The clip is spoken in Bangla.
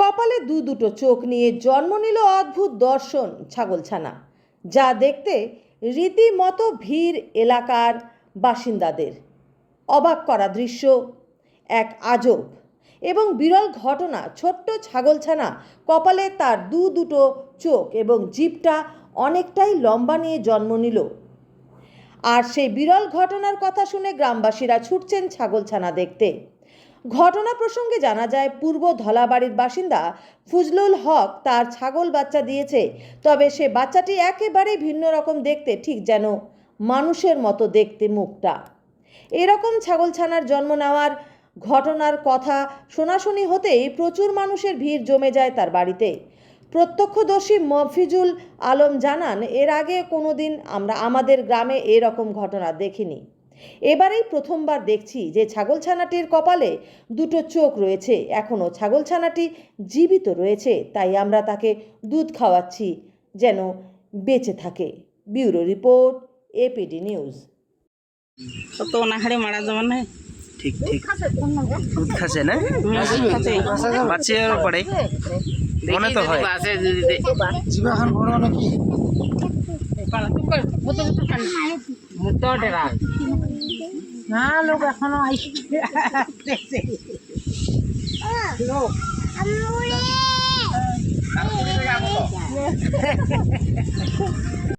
কপালে দু দুটো চোখ নিয়ে জন্ম নিল অদ্ভুত দর্শন ছাগলছানা, যা দেখতে রীতিমতো ভিড় এলাকার বাসিন্দাদের। অবাক করা দৃশ্য, এক আজব এবং বিরল ঘটনা। ছোট্ট ছাগলছানা কপালে তার দু দুটো চোখ এবং জীবটা অনেকটাই লম্বা নিয়ে জন্ম নিল। আর সেই বিরল ঘটনার কথা শুনে গ্রামবাসীরা ছুটছেন ছাগলছানা দেখতে। ঘটনা প্রসঙ্গে জানা যায়, পূর্ব ধলাবাড়ির বাসিন্দা ফজলুল হক তার ছাগল বাচ্চা দিয়েছে। তবে সে বাচ্চাটি একেবারেই ভিন্ন রকম দেখতে, ঠিক যেন মানুষের মতো দেখতে মুখটা। এরকম ছাগলছানার জন্ম নেওয়ার ঘটনার কথা শোনাশুনি হতেই প্রচুর মানুষের ভিড় জমে যায় তার বাড়িতে। প্রত্যক্ষদর্শী মফিজুল আলম জানান, এর আগে কোনো দিন আমরা আমাদের গ্রামে এরকম ঘটনা দেখিনি। এবারেই প্রথমবার দেখছি যে ছাগলছানাটির কপালে দুটো চোখ রয়েছে। এখনও ছাগলছানাটি জীবিত রয়েছে তাই আমরা তাকে দুধ খাওয়াচ্ছি যেন বেঁচে থাকে। Bureau report APD news. তো না হাড়ে মারা যাবে না ঠিক ঠিক। দুধ খাচ্ছে না? মনে তো হয়। না লোক এখনো আইসে